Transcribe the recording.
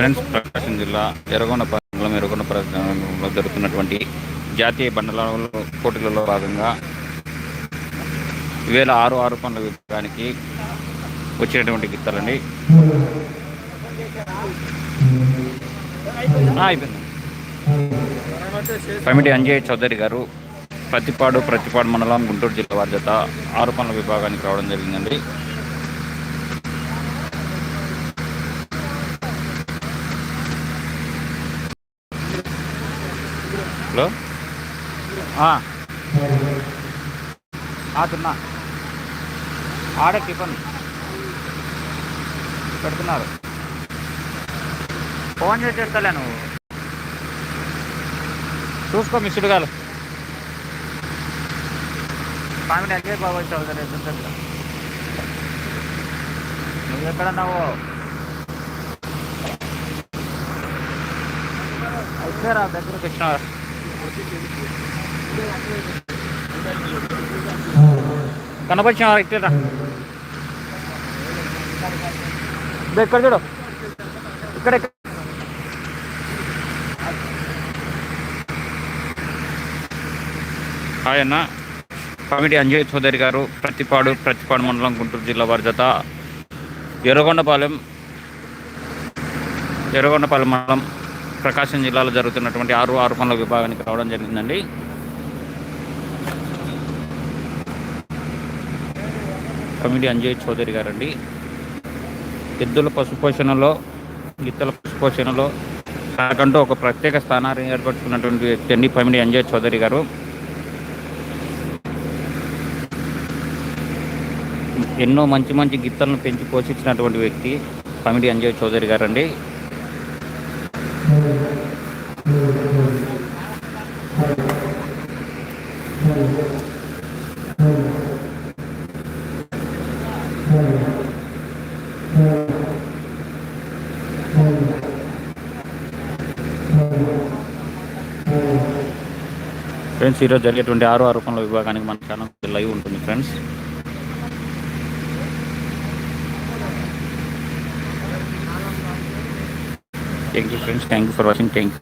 Friends ప్రకాశం జిల్లా ఎరగొండ ప్రాంతంలో ఎరగొండ ప్రాంతంలో జరుగుతున్నటువంటి జాతీయ బండల పోటీలలో భాగంగా వేల ఆరు ఆరు పనుల విభాగానికి వచ్చినటువంటి గిత్తాలండి కమిటీ అంజయ్ చౌదరి గారు ప్రతిపాడు ప్రతిపాడు మండలం గుంటూరు జిల్లా వారి జత ఆరు పనుల విభాగానికి రావడం జరిగిందండి హలో తిన్నా ఆడే టిఫన్ పెడుతున్నారు ఫోన్ చేసి పెడతలే నువ్వు చూసుకో మిస్డ్ కాలు పామిడి అదే బాబు చదువుతారు నువ్వు అయితే రా దగ్గరకు వచ్చినావు కనపరిచిన ఇక్కడ ఎక్కడ చూడు ఇక్కడ ఆయన కమిటీ అంజయ్ చౌదరి గారు ప్రతిపాడు ప్రతిపాడు మండలం గుంటూరు జిల్లా వారి జత ఎర్రగొండపాలెం ఎర్రగొండపాలెం మండలం ప్రకాశం జిల్లాలో జరుగుతున్నటువంటి ఆరు ఆరు పనుల విభాగానికి రావడం జరిగిందండి కమిటీ అంజయ్ చౌదరి గారండి ఎద్దుల పశుపోషణలో గిత్తల పశుపోషణలో తనకంటూ ఒక ప్రత్యేక స్థానాన్ని ఏర్పరచుకున్నటువంటి వ్యక్తి అండి పమిడి అంజయ్ చౌదరి గారు ఎన్నో మంచి మంచి గిత్తలను పెంచి పోషించినటువంటి వ్యక్తి పమిడి అంజయ్ చౌదరి గారండి ఫ్రెండ్స్ ఈరోజు జరిగేటువంటి ఆరో ఆరోపణల విభాగానికి మన ఛానల్ లైవ్ ఉంటుంది friends Thank you friends. Thank you for watching. Thank you.